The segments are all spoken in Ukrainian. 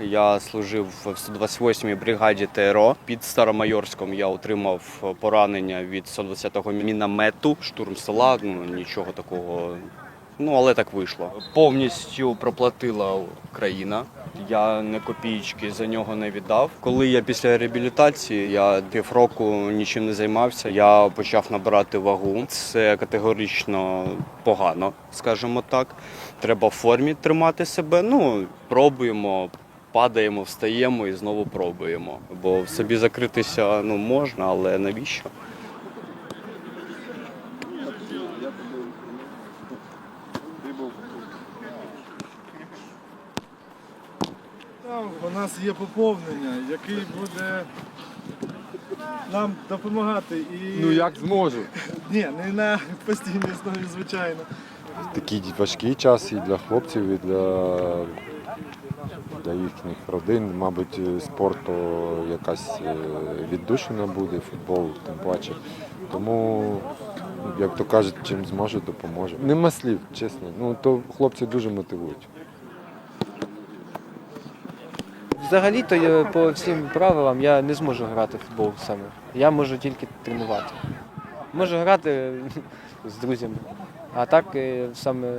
Я служив в 128-й бригаді ТРО. Під Старомайорськом я отримав поранення від 120-го міномету. Штурм села, ну нічого такого. Ну, але так вийшло. Повністю проплатила країна. Я не копійки за нього не віддав. Коли я після реабілітації, я півроку нічим не займався. Я почав набирати вагу. Це категорично погано, скажімо так. Треба в формі тримати себе. Ну, пробуємо, падаємо, встаємо і знову пробуємо. Бо в собі закритися ну, можна, але навіщо? Там у нас є поповнення, який буде нам допомагати і Ну як зможу. ні, не на постійній основі, звичайно. Такий важкий час і для хлопців, і для, для їхніх родин. Мабуть, спорту якась е, віддушина буде, футбол тим паче. Тому, як то кажуть, чим зможе, допоможе. Нема слів, чесно. Ну то хлопці дуже мотивують. Взагалі-то по всім правилам я не зможу грати в футбол саме. Я можу тільки тренувати. Можу грати з друзями. А так е, саме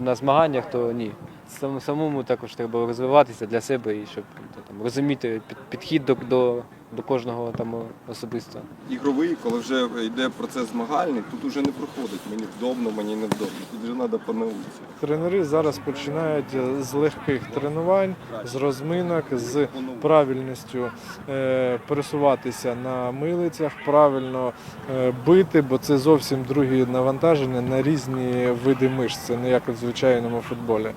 на змаганнях, то ні. Сам- Самому також треба розвиватися для себе і щоб ну, там, розуміти під- підхід до, до, до кожного там особисто. ігровий, коли вже йде процес змагальний, тут вже не проходить. Мені вдобно, мені не вдобно. Тут вже треба по науці. Тренери зараз починають з легких тренувань, з розминок, з правильністю е, пересуватися на милицях, правильно е, бити, бо це зовсім другі навантаження на різні види мишць, це не як у звичайному футболі.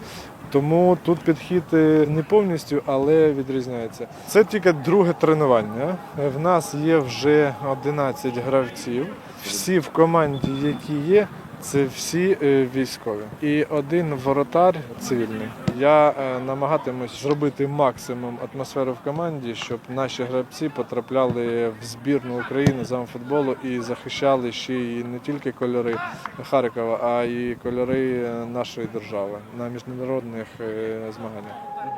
Тому тут підхід е, не повністю, але відрізняється. Це тільки друге тренування. В нас є вже 11 гравців. Всі в команді, які є, це всі е, військові. І один воротар цивільний. Я е, намагатимусь зробити максимум атмосфери в команді, щоб наші гравці потрапляли в збірну України з футболу і захищали ще й не тільки кольори Харкова, а й кольори е, нашої держави на міжнародних змаганнях.